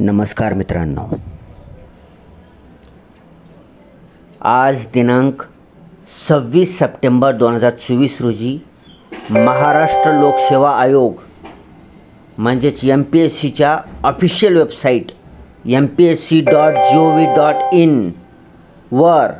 नमस्कार मित्रांनो. आज दिनांक सव्वीस सप्टेंबर दोन हजार चोवीस रोजी महाराष्ट्र लोकसेवा आयोग म्हणजेच एम पी एस सीच्या official website M P S C dot G O V dot in वर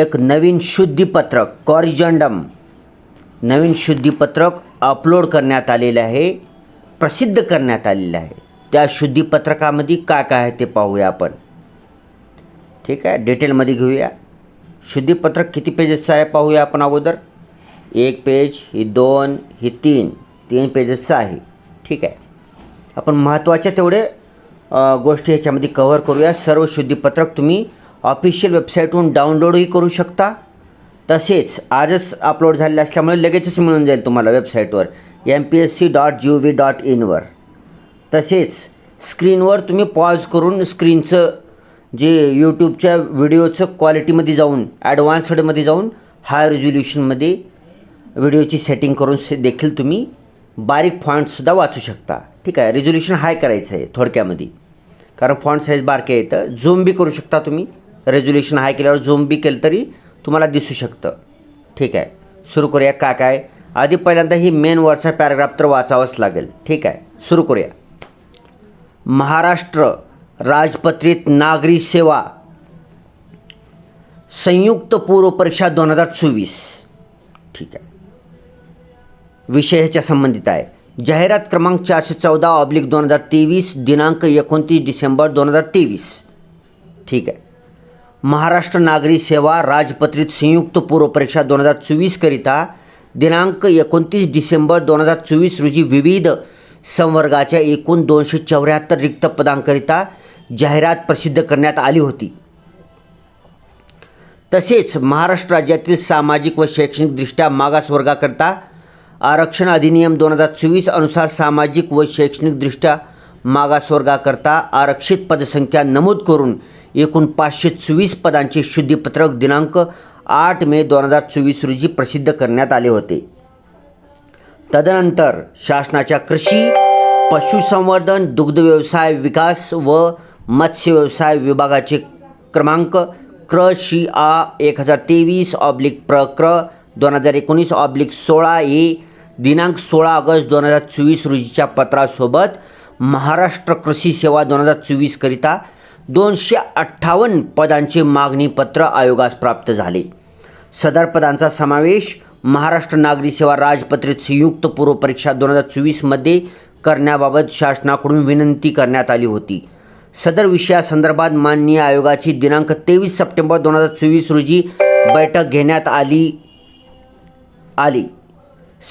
एक नवीन शुद्धीपत्रक कॉरिजंडम नवीन शुद्धीपत्रक अपलोड करण्यात आलेलं आहे प्रसिद्ध करण्यात आलेलं आहे. त्या शुद्धीपत्रकामध्ये काय काय आहे ते पाहूया आपण. ठीक आहे? डिटेलमध्ये घेऊया. शुद्धीपत्रक किती पेजेसचं आहे पाहूया आपण अगोदर. एक पेज ही दोन ही तीन. तीन पेजेसचं आहे. ठीक आहे? आपण महत्त्वाच्या तेवढे गोष्टी ह्याच्यामध्ये कव्हर करूया. सर्व शुद्धीपत्रक तुम्ही ऑफिशियल वेबसाईटहून डाउनलोडही करू शकता. तसेच आजच अपलोड झालेलं असल्यामुळे लगेचच मिळून जाईल तुम्हाला वेबसाईटवर M P S C dot G O V dot इनवर तसेच स्क्रीनवर तुम्ही पॉज करून स्क्रीनचं जे यूट्यूबच्या व्हिडिओचं क्वालिटीमध्ये जाऊन ॲडव्हान्सडमध्ये जाऊन हाय रेझोल्युशनमध्ये व्हिडिओची सेटिंग करून से देखील तुम्ही बारीक फॉन्टसुद्धा वाचू शकता. ठीक आहे? रेझोल्युशन हाय करायचं आहे थोडक्यामध्ये. कारण फॉन्ट साईज बारके येतं झूम बी करू शकता तुम्ही. रेझोल्युशन हाय केल्यावर झूम बी केलं तरी तुम्हाला दिसू शकतं. ठीक आहे? सुरू करूया. काय काय? आधी पहिल्यांदा ही मेन वरचा पॅराग्राफ तर वाचावाच लागेल. ठीक आहे? सुरू करूया. महाराष्ट्र राजपत्रित नागरी सेवा. संयुक्त पूर्व परीक्षा दोन हजार चोवीस. ठीक आहे. विषय ह्याच्या संबंधित आहे. जाहिरात क्रमांक चारशे चौदा ऑब्लिक दोन हजार तेवीस दिनांक एकोणतीस डिसेंबर दोन हजार तेवीस. ठीक आहे. महाराष्ट्र नागरी सेवा राजपत्रित संयुक्त पूर्व परीक्षा दोन हजार चोवीसकरिता दिनांक एकोणतीस डिसेंबर दोन हजार चोवीस रोजी विविध संवर्गाच्या एकूण दोनशे चौऱ्याहत्तर रिक्त पदांकरिता जाहिरात प्रसिद्ध करण्यात आली होती. तसेच महाराष्ट्र राज्यातील सामाजिक व शैक्षणिकदृष्ट्या मागासवर्गाकरता आरक्षण अधिनियम दोन हजार चोवीस अनुसार सामाजिक व शैक्षणिकदृष्ट्या मागासवर्गाकरता आरक्षित पदसंख्या नमूद करून एकूण पाचशे चोवीस पदांचे शुद्धीपत्रक दिनांक आठ मे दोन हजार चोवीस रोजी प्रसिद्ध करण्यात आले होते. तदनंतर शासनाच्या कृषी पशुसंवर्धन दुग्ध व्यवसाय विकास व मत्स्य व्यवसाय विभागाचे क्रमांक क्र शी आ एक हजार तेवीस ऑब्लिक प्र क्र दोन हजार एकोणीस ऑब्लिक सोळा ए दिनांक सोळा ऑगस्ट दोन हजार चोवीस रोजीच्या पत्रासोबत महाराष्ट्र कृषी सेवा दोन हजार चोवीसकरिता दोनशे अठ्ठावन्न पदांचे मागणीपत्र आयोगास प्राप्त झाले. सदर पदांचा समावेश महाराष्ट्र नागरी सेवा राजपत्रित संयुक्त पूर्व परीक्षा दोन हजार चोवीसमध्ये करण्याबाबत शासनाकडून विनंती करण्यात आली होती. सदर विषयासंदर्भात माननीय आयोगाची दिनांक तेवीस सप्टेंबर दोन हजार चोवीस रोजी बैठक घेण्यात आली आली.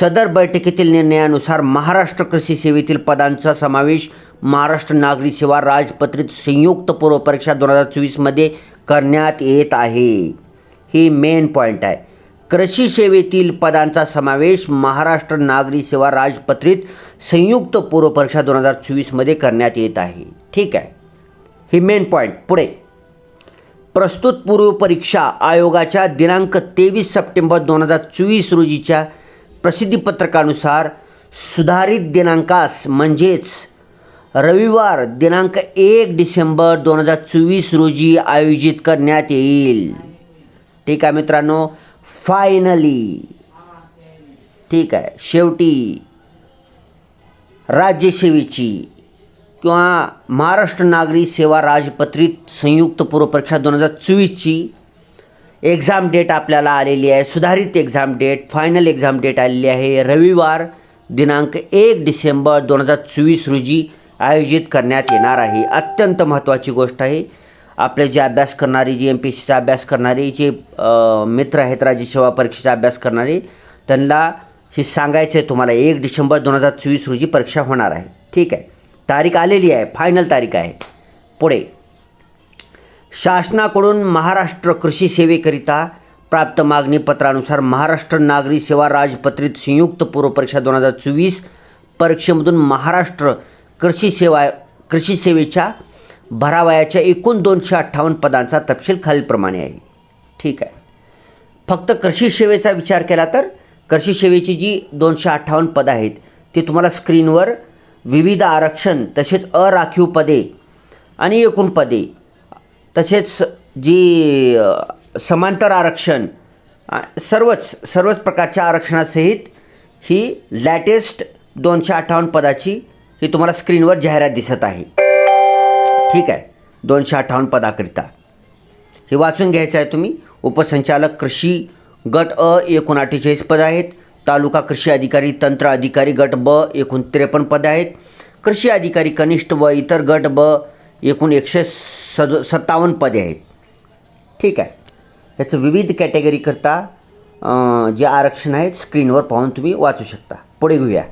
सदर बैठकीतील निर्णयानुसार महाराष्ट्र कृषी सेवेतील पदांचा समावेश महाराष्ट्र नागरी सेवा राजपत्रित संयुक्त पूर्व परीक्षा दोन हजार चोवीसमध्ये करण्यात येत आहे. ही मेन पॉईंट आहे. कृषी सेवेतील पदांचा समावेश महाराष्ट्र नागरी सेवा राजपत्रित संयुक्त पूर्व परीक्षा दोन हजार चोवीसमध्ये करण्यात येत आहे. ठीक आहे. ही मेन पॉईंट पुढे. प्रस्तुत पूर्व परीक्षा आयोगाच्या दिनांक तेवीस सप्टेंबर दोन हजार चोवीस रोजीच्या प्रसिद्धीपत्रकानुसार सुधारित दिनांकास म्हणजेच रविवार दिनांक एक डिसेंबर दोन हजार चोवीस रोजी आयोजित करण्यात येईल. ठीक आहे मित्रांनो. फायनली ठीक आहे. शेवटी राज्यसेवेची किंवा महाराष्ट्र नागरी सेवा राजपत्रित संयुक्त पूर्व परीक्षा दोन हजार चोवीसची एक्झाम डेट आपल्याला आलेली आहे. सुधारित exam date final exam date आलेली आहे. रविवार दिनांक एक डिसेंबर दोन हजार चोवीस रोजी आयोजित करण्यात येणार आहे. अत्यंत महत्त्वाची गोष्ट आहे. आपले जे अभ्यास करणारी जी एम पी एस सीचा अभ्यास करणारी जे मित्र आहेत राज्य सेवा परीक्षेचा अभ्यास करणारी त्यांना हे सांगायचं आहे तुम्हाला एक डिसेंबर दोन हजार चोवीस रोजी परीक्षा होणार आहे. ठीक आहे? तारीख आलेली आहे फायनल तारीख आहे. पुढे. शासनाकडून महाराष्ट्र कृषी सेवेकरिता प्राप्त मागणीपत्रानुसार महाराष्ट्र नागरी सेवा राजपत्रित संयुक्त पूर्व परीक्षा दोन हजार चोवीस परीक्षेमधून महाराष्ट्र कृषी सेवा कृषी सेवेच्या भरावयाच्या एकूण दोनशे अठ्ठावन्न पदांचा तपशील खालीलप्रमाणे आहे. ठीक आहे. फक्त कृषी सेवेचा विचार केला तर कृषी सेवेची जी दोनशे अठ्ठावन्न पदं आहेत ती तुम्हाला स्क्रीनवर विविध आरक्षण तसेच अराखीव पदे आणि एकूण पदे तसेच जी समांतर आरक्षण सर्वच सर्वच प्रकारच्या आरक्षणासहित ही लॅटेस्ट दोनशे अठ्ठावन्न पदाची ही तुम्हाला स्क्रीनवर जाहिरात दिसत आहे. ठीक आहे. दोनशे अठ्ठावन्न पदाकरिता. हे वाचून घ्यायचं आहे तुम्ही. उपसंचालक कृषी गट अ एकूण अठ्ठेचाळीस पद आहेत. तालुका कृषी अधिकारी तंत्र अधिकारी गट ब एकूण त्रेपन्न पद आहेत. कृषी अधिकारी कनिष्ठ व इतर गट ब एकूण एकशे सद सत्तावन्न पदे आहेत. ठीक आहे. याचं विविध कॅटेगरीकरता जे आरक्षण आहेत स्क्रीनवर पाहून तुम्ही वाचू शकता. पुढे घेऊया.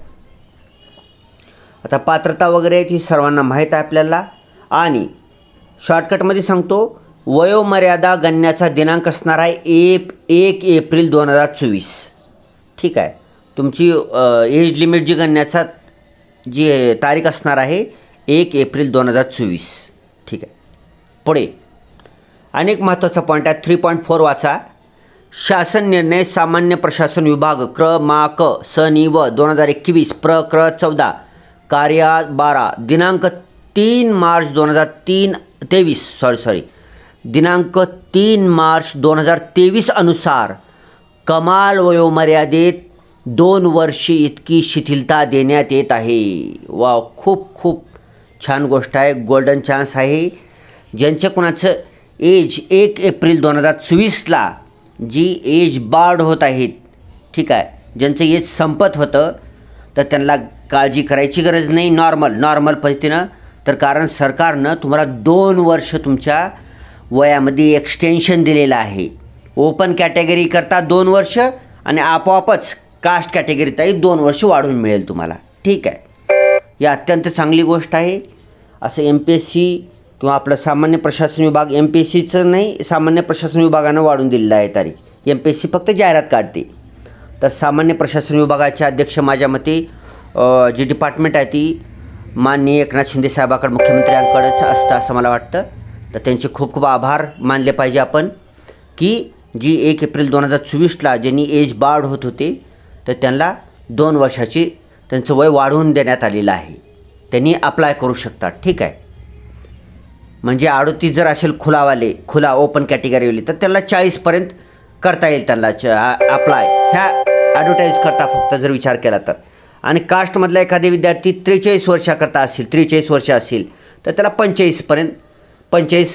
आता पात्रता वगैरे आहे ती सर्वांना माहीत आहे आपल्याला. आणि शॉर्टकटमध्ये सांगतो वयोमर्यादा गणण्याचा दिनांक असणार आहे एप एक एप्रिल दोन हजार चोवीस. ठीक आहे. तुमची एज लिमिट जी गणण्याचा जी तारीख असणार आहे एक एप्रिल दोन हजार चोवीस. ठीक आहे. पुढे. अनेक महत्त्वाचा पॉईंट आहे. थ्री पॉईंट फोर वाचा. शासन निर्णय सामान्य प्रशासन विभाग क्र मा स नि व दोन हजार एकवीस प्र क्र चौदा. कार्या बारा दिनांक तीन मार्च दोन हजार तीन तेवीस सॉरी सॉरी दिनांक तीन मार्च दोन हजार तेवीस अनुसार कमाल वयोमर्यादेत दोन वर्षे इतकी शिथिलता देण्यात येत आहे. वा खूप खूप छान गोष्ट आहे. गोल्डन चान्स आहे. ज्यांचं कुणाचं एज एक एप्रिल दोन हजार चोवीसला जी एज बार्ड होत आहेत ठीक आहे ज्यांचं एज संपत होतं तर त्यांना काळजी करायची गरज नाही. नॉर्मल नॉर्मल पद्धतीनं तर कारण सरकारनं तुम्हाला दोन वर्ष तुमच्या वयामध्ये एक्सटेन्शन दिलेलं आहे. ओपन कॅटेगरीकरता दोन वर्ष आणि आपोआपच कास्ट कॅटेगरीतही दोन वर्ष वाढून मिळेल तुम्हाला. ठीक आहे. ही अत्यंत चांगली गोष्ट आहे. असं एम पी एस सी किंवा आपलं सामान्य प्रशासन विभाग एम पी एस सीचं नाही सामान्य प्रशासन विभागानं वाढून दिलेलं आहे तारीख एम पी एस सी फक्त जाहिरात काढते. तर सामान्य प्रशासन विभागाचे अध्यक्ष माझ्या मते जी डिपार्टमेंट आहे ती माननीय एकनाथ शिंदे साहेबाकडे मुख्यमंत्र्यांकडेच असतं असं मला वाटतं. तर त्यांचे खूप खूप आभार मानले पाहिजे आपण की जी एक एप्रिल दोन हजार चोवीसला ज्यांनी एज बार्ड होत होते तर त्यांना दोन वर्षाची त्यांचं वय वाढवून देण्यात आलेलं आहे. त्यांनी अप्लाय करू शकतात ठीक आहे. म्हणजे अडतीस जर असेल खुलावाले खुला ओपन कॅटेगरीवाले तर त्याला चाळीसपर्यंत करता येईल त्यांना च अप्लाय ह्या ॲडव्हर्टाईज करता फक्त जर विचार केला तर. आणि कास्टमधला एखादे विद्यार्थी त्रेचाळीस वर्षाकरता असतील त्रेचाळीस वर्ष असेल तर त्याला पंचेचाळीसपर्यंत पंचेचाळीस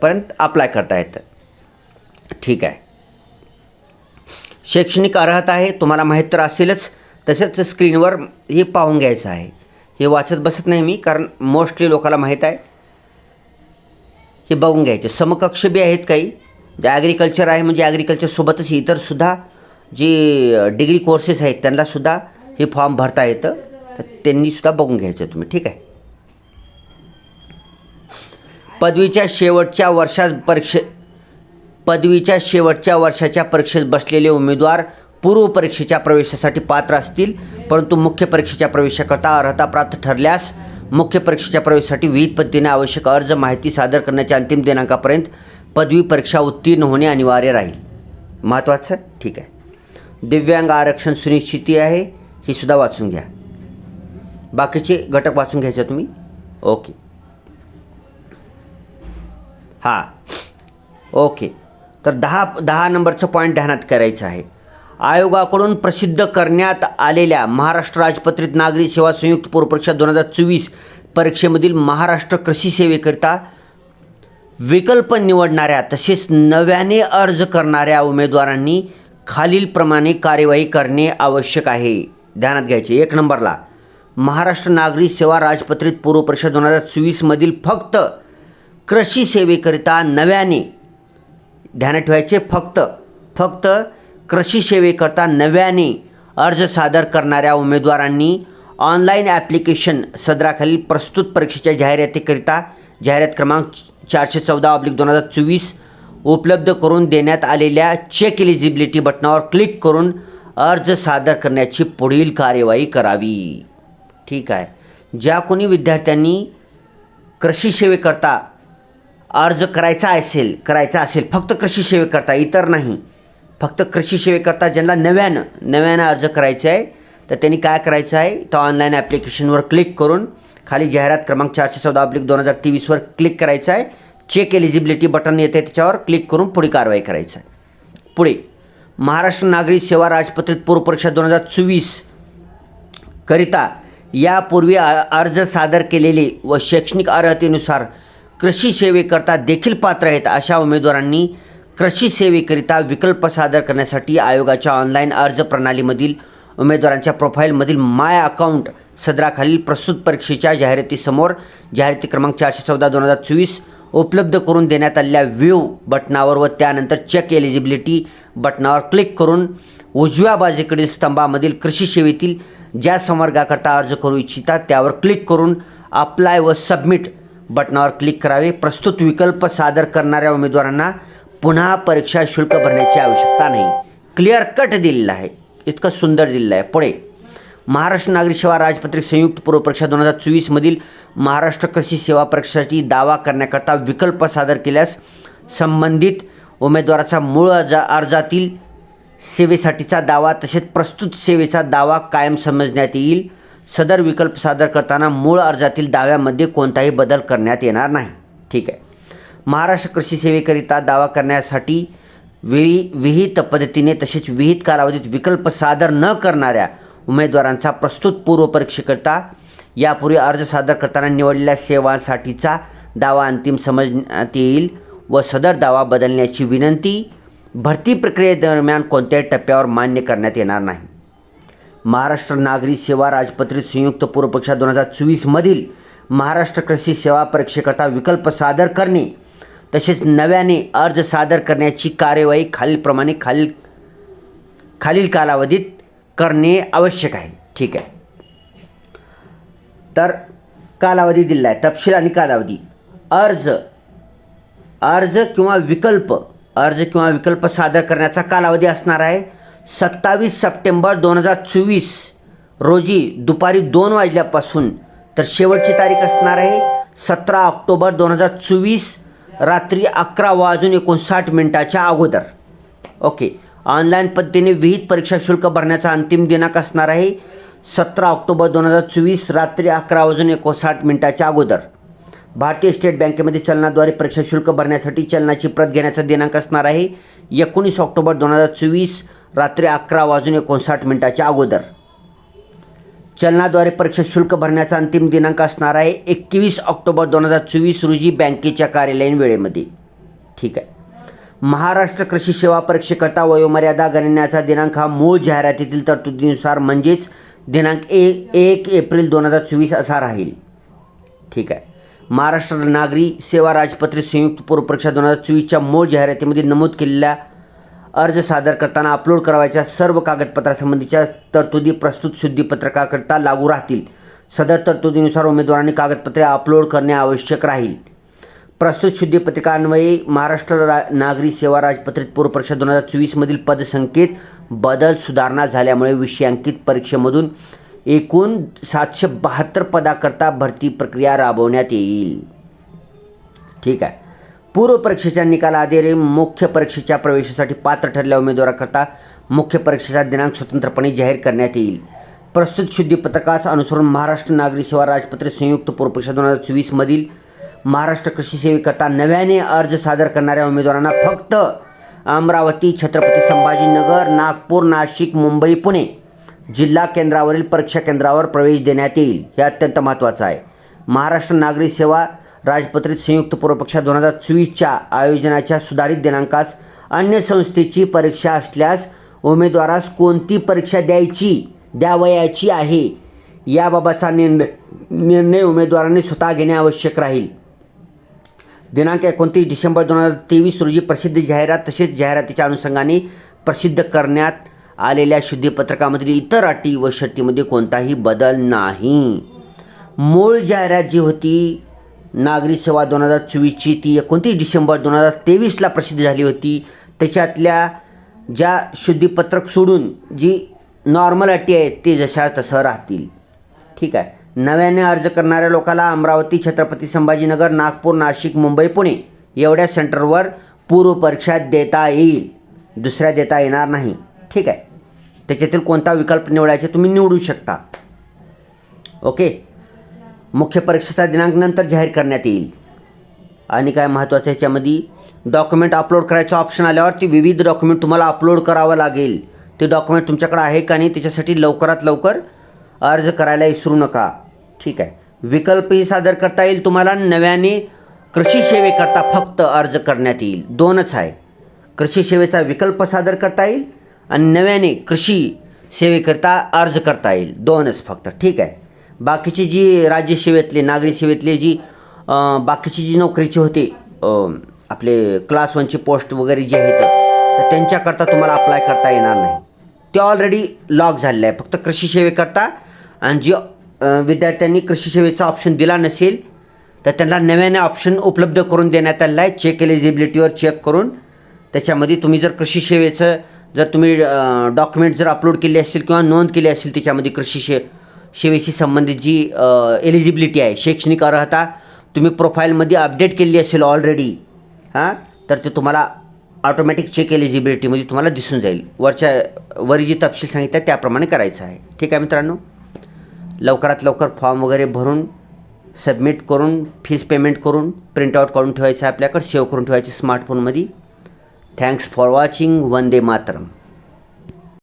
पर्यंत अप्लाय करता येतं. ठीक आहे. शैक्षणिक अर्हता आहे तुम्हाला माहीत तर असेलच तसेच स्क्रीनवर हे पाहून घ्यायचं आहे. हे वाचत बसत नाही मी कारण मोस्टली लोकांना माहीत आहे. हे बघून घ्यायचे. समकक्ष बी आहेत काही जे ॲग्रिकल्चर आहे म्हणजे ॲग्रिकल्चरसोबतच इतरसुद्धा जे डिग्री कोर्सेस आहेत त्यांनासुद्धा हे फॉर्म भरता येतं तर त्यांनीसुद्धा बघून घ्यायचं तुम्ही ठीक आहे? पदवीच्या शेवटच्या वर्षात परीक्षे पदवीच्या शेवटच्या वर्षाच्या परीक्षेत बसलेले उमेदवार पूर्व परीक्षेच्या प्रवेशासाठी पात्र असतील परंतु मुख्य परीक्षेच्या प्रवेशाकरता अर्हता प्राप्त ठरल्यास मुख्य परीक्षेच्या प्रवेशासाठी विविध पद्धतीने आवश्यक अर्ज माहिती सादर करण्याच्या अंतिम दिनांकापर्यंत पदवी परीक्षा उत्तीर्ण होणे अनिवार्य राहील. महत्त्वाचं ठीक आहे. दिव्यांग आरक्षण सुनिश्चिती आहे. ही सुद्धा वाचून घ्या. बाकीचे घटक वाचून घ्यायचे तुम्ही? ओके. हां. ओके. तर दहा दहा नंबरचं पॉईंट ध्यानात करायचं आहे. आयोगाकडून प्रसिद्ध करण्यात आलेल्या महाराष्ट्र राजपत्रित नागरी सेवा संयुक्त पूर्वपरीक्षा दोन हजार चोवीस परीक्षेमधील महाराष्ट्र कृषी सेवेकरिता विकल्प निवडणाऱ्या तसेच नव्याने अर्ज करणाऱ्या उमेदवारांनी खालीलप्रमाणे कार्यवाही करणे आवश्यक आहे. ध्यानात घ्यायचे. एक नंबरला महाराष्ट्र नागरी सेवा राजपत्रित पूर्व परीक्षा दोन हजार चोवीसमधील फक्त कृषी सेवेकरिता नव्याने ध्यानात ठेवायचे फक्त फक्त कृषी सेवेकरता नव्याने अर्ज सादर करणाऱ्या उमेदवारांनी ऑनलाईन ॲप्लिकेशन सदराखालील प्रस्तुत परीक्षेच्या जाहिरातीकरिता जाहिरात क्रमांक चारशे चौदा ऑब्लिक दोन हजार चोवीस उपलब्ध करून देण्यात आलेल्या चेक एलिजिबिलिटी बटनावर क्लिक करून अर्ज सादर करण्याची पुढील कार्यवाही करावी. ठीक आहे. ज्या कोणी विद्यार्थ्यांनी कृषी सेवेकरता अर्ज करायचा असेल करायचा असेल फक्त कृषी सेवेकरता इतर नाही. फक्त कृषी सेवेकरता ज्यांना नव्यानं नव्यानं अर्ज करायचा आहे तर त्यांनी काय करायचं आहे? तर ऑनलाईन ॲप्लिकेशनवर क्लिक करून खाली जाहिरात क्रमांक चारशे चौदा अब्लिक दोन हजार तेवीसवर क्लिक करायचं आहे. चेक एलिजिबिलिटी बटन येते त्याच्यावर क्लिक करून पुढे कारवाई करायचं आहे. पुढे. महाराष्ट्र नागरी सेवा राजपत्रित पूर्व परीक्षा दोन हजार चोवीस करिता यापूर्वी अर्ज सादर केलेले व शैक्षणिक अर्हतेनुसार कृषी सेवेकरता देखील पात्र आहेत अशा उमेदवारांनी कृषी सेवेकरिता विकल्प सादर करण्यासाठी आयोगाच्या ऑनलाईन अर्ज प्रणालीमधील उमेदवारांच्या प्रोफाईलमधील माय अकाउंट सदराखालील प्रस्तुत परीक्षेच्या जाहिरातीसमोर जाहिराती क्रमांक चारशे चौदा दोन हजार चोवीस उपलब्ध करून देण्यात आलेल्या व्ह्यू बटनावर व त्यानंतर चेक एलिजिबिलिटी बटनावर क्लिक करून उजव्या बाजूकडील स्तंभामधील कृषी सेवेतील ज्या संवर्गाकरता अर्ज करू इच्छिता त्यावर क्लिक करून अप्लाय व सबमिट बटनावर क्लिक करावे. प्रस्तुत विकल्प सादर करणाऱ्या उमेदवारांना पुन्हा परीक्षा शुल्क भरण्याची आवश्यकता नाही. क्लिअर कट दिलेलं आहे. इतकं सुंदर दिलेलं आहे. पुढे महाराष्ट्र नागरी सेवा राजपत्रिक संयुक्त पूर्व परीक्षा दोन हजार चोवीसमधील महाराष्ट्र कृषी सेवा परीक्षेसाठी दावा करण्याकरता विकल्प सादर केल्यास संबंधित उमेदवाराचा मूळ अर्जा अर्जातील सेवेसाठीचा दावा तसेच प्रस्तुत सेवेचा दावा कायम समजण्यात येईल. सदर विकल्प सादर करताना मूळ अर्जातील दाव्यामध्ये कोणताही बदल करण्यात येणार नाही. ठीक आहे. महाराष्ट्र कृषी सेवेकरिता दावा करण्यासाठी वेळी विहित पद्धतीने तसेच विहित कालावधीत विकल्प सादर न करणाऱ्या उमेदवारांचा प्रस्तुत पूर्वपरीक्षेकरिता यापूर्वी अर्ज सादर करताना निवडलेल्या सेवांसाठीचा दावा अंतिम समजण्यात येईल व सदर दावा बदलण्याची विनंती भरती प्रक्रियेदरम्यान कोणत्याही टप्प्यावर मान्य करण्यात येणार नाही. महाराष्ट्र नागरी सेवा राजपत्रित संयुक्त पूर्वपरीक्षा दोन हजार चोवीसमधील महाराष्ट्र कृषी सेवा परीक्षेकरता विकल्प सादर करणे तसेच नव्याने अर्ज सादर करण्याची कार्यवाही खालीलप्रमाणे खालील खालील कालावधीत करणे आवश्यक आहे. ठीक आहे. तर कालावधी दिला आहे. तपशील आणि कालावधी. अर्ज. अर्ज किंवा विकल्प. अर्ज किंवा विकल्प सादर करण्याचा कालावधी असणार आहे. सत्तावीस सप्टेंबर दोन हजार चोवीस. रोजी दुपारी दोन वाजल्यापासून तर शेवटची तारीख असणार आहे. सतरा ऑक्टोबर दोन हजार चोवीस. रात्री अकरा वाजून एकोणसाठ मिनिटाच्या अगोदर. ओके. ऑनलाईन पद्धतीने विहित परीक्षा शुल्क भरण्याचा अंतिम दिनांक असणार आहे. सतरा ऑक्टोबर दोन हजार चोवीस रात्री अकरा वाजून एकोणसाठ मिनिटाच्या अगोदर. भारतीय स्टेट बँकेमध्ये चलनाद्वारे परीक्षा शुल्क भरण्यासाठी चलनाची प्रत घेण्याचा दिनांक असणार आहे. एकोणीस ऑक्टोबर दोन हजार चोवीस रात्री अकरा वाजून एकोणसाठ मिनिटाच्या अगोदर. चलनाद्वारे परीक्षा शुल्क भरण्याचा अंतिम दिनांक असणार आहे. एकवीस ऑक्टोबर दोन हजार चोवीस रोजी बँकेच्या कार्यालयीन वेळेमध्ये. ठीक आहे. महाराष्ट्र कृषी सेवा परीक्षेकरता वयोमर्यादा गणण्याचा दिनांक हा मूळ जाहिरातीतील तरतुदीनुसार म्हणजेच दिनांक ए एक एप्रिल दोन हजार चोवीस असा राहील. ठीक आहे. महाराष्ट्र नागरी सेवा राजपत्रित संयुक्त पूर्व परीक्षा दोन हजार चोवीसच्या मूळ जाहिरातीमध्ये नमूद केलेल्या अर्ज सादर करताना अपलोड करावयाच्या सर्व कागदपत्रासंबंधीच्या तरतुदी प्रस्तुत शुद्धीपत्रकाकरिता लागू राहतील. सदर तरतुदीनुसार उमेदवारांनी कागदपत्रे अपलोड करणे आवश्यक राहील. प्रस्तुत शुद्धीपत्रकान्वये महाराष्ट्र रा नागरी सेवा राजपत्रित पूर्व परीक्षा दोन हजार चोवीसमधील पदसंकेत बदल सुधारणा झाल्यामुळे विषयांकित परीक्षेमधून एकूण सातशे बहात्तर पदाकरता भरती प्रक्रिया राबवण्यात येईल. ठीक आहे. पूर्व परीक्षेच्या निकालाआधारे मुख्य परीक्षेच्या प्रवेशासाठी पात्र ठरलेल्या उमेदवाराकरता मुख्य परीक्षेचा दिनांक स्वतंत्रपणे जाहीर करण्यात येईल. प्रस्तुत शुद्धीपत्रकास अनुसरून महाराष्ट्र नागरी सेवा राजपत्रे संयुक्त पूर्व परीक्षा दोन हजार चोवीसमधील महाराष्ट्र कृषी सेवेकरता नव्याने अर्ज सादर करणाऱ्या उमेदवारांना फक्त अमरावती छत्रपती संभाजीनगर नागपूर नाशिक मुंबई पुणे जिल्हा केंद्रावरील परीक्षा केंद्रावर प्रवेश देण्यात येईल. हे अत्यंत महत्त्वाचं आहे. महाराष्ट्र नागरी सेवा राजपत्रित संयुक्त पूर्वपक्षा दोन हजार चोवीसच्या आयोजनाच्या सुधारित दिनांकास अन्य संस्थेची परीक्षा असल्यास उमेदवारास कोणती परीक्षा द्यायची द्यावयाची आहे याबाबतचा निर्णय निर्णय उमेदवारांनी स्वतः घेणे आवश्यक राहील. दिनांक एकोणतीस डिसेंबर दोन हजार तेवीस रोजी प्रसिद्ध जाहिरात तसेच जाहिरातीच्या अनुषंगाने प्रसिद्ध करण्यात आलेल्या शुद्धीपत्रकामधील इतर अटी व शर्तीमध्ये कोणताही बदल नाही. मूळ जाहिरात जी होती नागरी सेवा दोन हजार चोवीसची ती एकोणतीस डिसेंबर दोन हजार तेवीसला प्रसिद्ध झाली होती. त्याच्यातल्या ज्या शुद्धीपत्रक सोडून जी नॉर्मल अटी आहेत ते जशा तसं राहतील. ठीक आहे. नव्याने अर्ज करणाऱ्या लोकाला अमरावती छत्रपती संभाजीनगर नागपूर नाशिक मुंबई पुणे एवढ्या सेंटरवर पूर्व परीक्षा देता येईल. दुसऱ्या देता येणार नाही. ठीक आहे. त्याच्यातील कोणता विकल्प निवडायचा तुम्ही निवडू शकता. ओके? मुख्य परीक्षेचा दिनांक नंतर जाहीर करण्यात येईल. आणि काय महत्त्वाचं ह्याच्यामध्ये डॉक्युमेंट अपलोड करायचं ऑप्शन आल्यावर ती विविध डॉक्युमेंट तुम्हाला अपलोड करावं लागेल. ते डॉक्युमेंट तुमच्याकडे आहे का नाही त्याच्यासाठी लवकरात लवकर अर्ज करायला विसरू नका. ठीक आहे. विकल्पही सादर करता येईल तुम्हाला. नव्याने कृषी सेवेकरता फक्त अर्ज करण्यात येईल. दोनच आहे. कृषी सेवेचा विकल्प सादर करता येईल आणि नव्याने कृषी सेवेकरता अर्ज करता येईल. दोनच फक्त. ठीक आहे. बाकीची जी राज्यसेवेतले नागरी सेवेतले जी बाकीची जी नोकरीची होती आपले क्लास वनची पोस्ट वगैरे जे आहेत तर त्यांच्याकरता तुम्हाला अप्लाय करता येणार नाही. ते ऑलरेडी लॉक झालेलं आहे. फक्त कृषी सेवेकरता आणि जी विद्यार्थ्यांनी कृषी सेवेचा ऑप्शन दिला नसेल तर त्यांना नव्याने ऑप्शन उपलब्ध करून देण्यात आलेला आहे. चेक एलिजिबिलिटीवर चेक करून. त्याच्यामध्ये तुम्ही जर कृषी सेवेचं जर तुम्ही डॉक्युमेंट जर अपलोड केले असतील किंवा नोंद केली असेल त्याच्यामध्ये कृषी शे सेवेशी संबंधित जी एलिजिबिलिटी आहे शैक्षणिक अर्हता तुम्ही प्रोफाईलमध्ये अपडेट केली असेल ऑलरेडी हां तर ते तुम्हाला ऑटोमॅटिक चेक एलिजिबिलिटीमध्ये तुम्हाला दिसून जाईल. वरच्या वरी जी तपशील सांगितलं आहे त्याप्रमाणे करायचं आहे. ठीक आहे मित्रांनो? लवकरात लवकर फॉर्म वगैरे भरून सबमिट करून फीस पेमेंट करून प्रिंटआउट काढून ठेवायचं आपल्याकडे सेव्ह करून ठेवायचे स्मार्टफोनमध्ये thanks for watching Vande Mataram.